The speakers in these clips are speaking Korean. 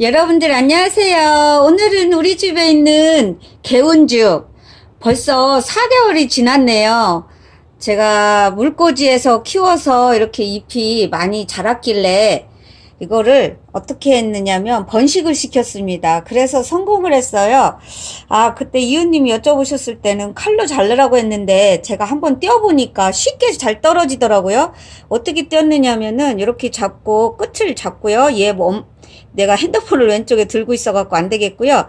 여러분들 안녕하세요. 오늘은 우리 집에 있는 개운죽. 벌써 4개월이 지났네요. 제가 물꽂이에서 키워서 이렇게 잎이 많이 자랐길래 이거를 어떻게 했느냐면 번식을 시켰습니다. 그래서 성공을 했어요. 아, 그때 이웃님이 여쭤보셨을 때는 칼로 자르라고 했는데 제가 한번 떼어보니까 쉽게 잘 떨어지더라고요. 어떻게 떼었느냐면은 이렇게 잡고 끝을 잡고요. 얘 몸, 내가 핸드폰을 왼쪽에 들고 있어갖고 안 되겠고요.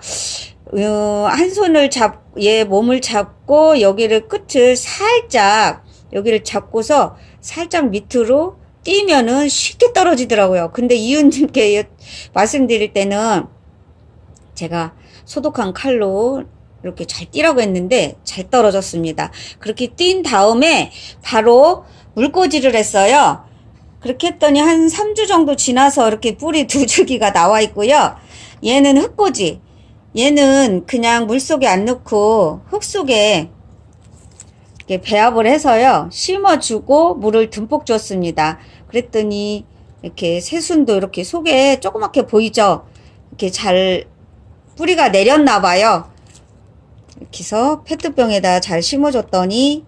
어, 한 손을 잡, 얘 몸을 잡고 여기를 끝을 살짝 여기를 잡고서 살짝 밑으로 띄면은 쉽게 떨어지더라고요. 근데 이웃님께 여- 말씀드릴 때는 제가 소독한 칼로 이렇게 잘 띄라고 했는데 잘 떨어졌습니다. 그렇게 띈 다음에 바로 물꽂이를 했어요. 그렇게 했더니 한 3주 정도 지나서 이렇게 뿌리 두 줄기가 나와 있고요. 얘는 흙꽂이. 얘는 그냥 물 속에 안 넣고 흙 속에 이렇게 배합을 해서요. 심어주고 물을 듬뿍 줬습니다. 그랬더니 이렇게 새순도 이렇게 속에 조그맣게 보이죠? 이렇게 잘 뿌리가 내렸나 봐요. 이렇게 해서 페트병에다 잘 심어줬더니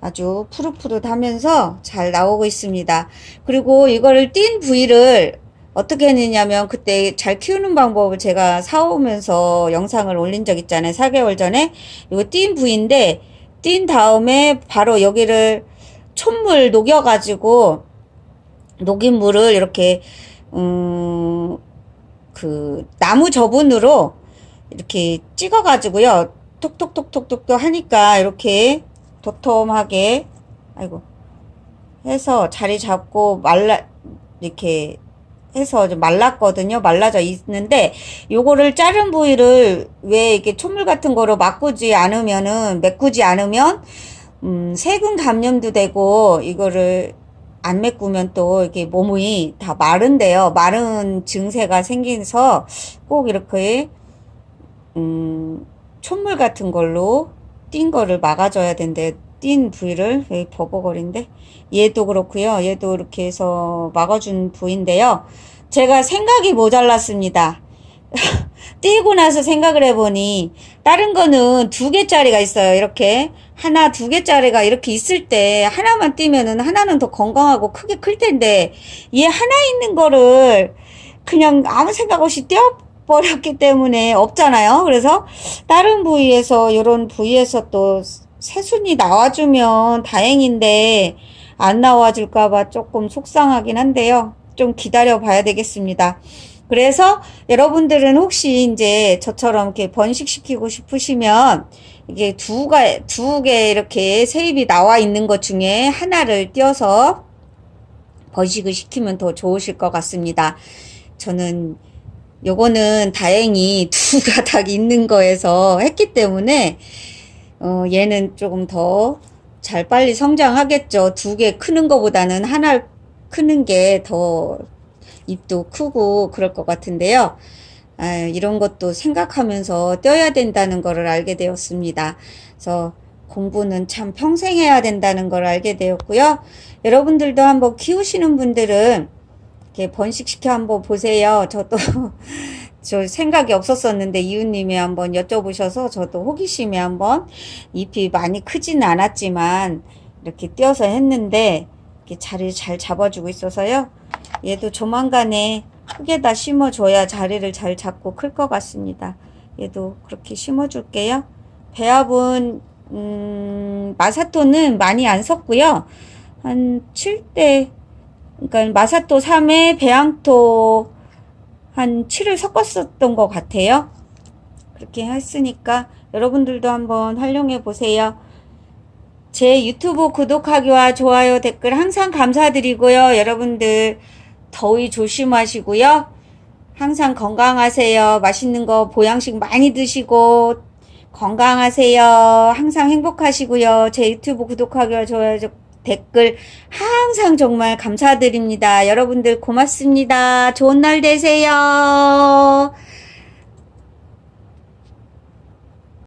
아주 푸릇푸릇하면서 잘 나오고 있습니다. 그리고 이거를 띈 부위를 어떻게 했느냐면 그때 잘 키우는 방법을 제가 사오면서 영상을 올린 적 있잖아요. 4개월 전에. 이거 띈 부위인데 띈 다음에 바로 여기를 촛물 녹여가지고 녹인 물을 이렇게 음, 그 나무 저분으로 이렇게 찍어가지고요. 톡톡톡톡톡 하니까 이렇게 도톰하게 아이고 해서 자리 잡고 말라 이렇게 해서 좀 말랐거든요. 말라져 있는데 요거를 자른 부위를 왜 이렇게 촛물 같은 거로 막꾸지 않으면은 메꾸지 않으면 음, 세균 감염도 되고 이거를 안 메꾸면 또 이렇게 몸이 다 마른데요. 마른 증세가 생겨서 꼭 이렇게 음, 촛물 같은 걸로 띈 거를 막아줘야 된대. 띈 부위를 여기 버벅거린데 얘도 그렇고요. 얘도 이렇게 해서 막아준 부위인데요. 제가 생각이 모자랐습니다. 띄고 나서 생각을 해보니 다른 거는 두 개짜리가 있어요. 이렇게 하나 두 개짜리가 이렇게 있을 때 하나만 띄면은 하나는 더 건강하고 크게 클 텐데 얘 하나 있는 거를 그냥 아무 생각 없이 띄어 버렸기 때문에 없잖아요. 그래서 다른 부위에서 이런 부위에서 또 새순이 나와주면 다행인데 안 나와줄까봐 조금 속상하긴 한데요. 좀 기다려 봐야 되겠습니다. 그래서 여러분들은 혹시 이제 저처럼 이렇게 번식시키고 싶으시면 이게 두가 두 개 이렇게 세입이 나와 있는 것 중에 하나를 띄어서 번식을 시키면 더 좋으실 것 같습니다. 저는 요거는 다행히 두 가닥 있는 거에서 했기 때문에 어, 얘는 조금 더 잘 빨리 성장하겠죠. 두 개 크는 거보다는 하나 크는 게 더 입도 크고 그럴 것 같은데요. 아, 이런 것도 생각하면서 떼어야 된다는 것을 알게 되었습니다. 그래서 공부는 참 평생 해야 된다는 걸 알게 되었고요. 여러분들도 한번 키우시는 분들은 이렇게 번식시켜 한번 보세요. 저도 저 생각이 없었었는데 이웃님이 한번 여쭤보셔서 저도 호기심에 한번 잎이 많이 크지는 않았지만 이렇게 띄어서 했는데 이렇게 자리를 잘 잡아주고 있어서요. 얘도 조만간에 흙에다 심어줘야 자리를 잘 잡고 클 것 같습니다. 얘도 그렇게 심어줄게요. 배합은 음, 마사토는 많이 안 섞고요. 한 7대 그러니까 마사토 3에 배양토 한 7을 섞었었던 것 같아요. 그렇게 했으니까 여러분들도 한번 활용해 보세요. 제 유튜브 구독하기와 좋아요, 댓글 항상 감사드리고요. 여러분들 더위 조심하시고요. 항상 건강하세요. 맛있는 거 보양식 많이 드시고 건강하세요. 항상 행복하시고요. 제 유튜브 구독하기와 좋아요, 댓글 항상 정말 감사드립니다. 여러분들 고맙습니다. 좋은 날 되세요.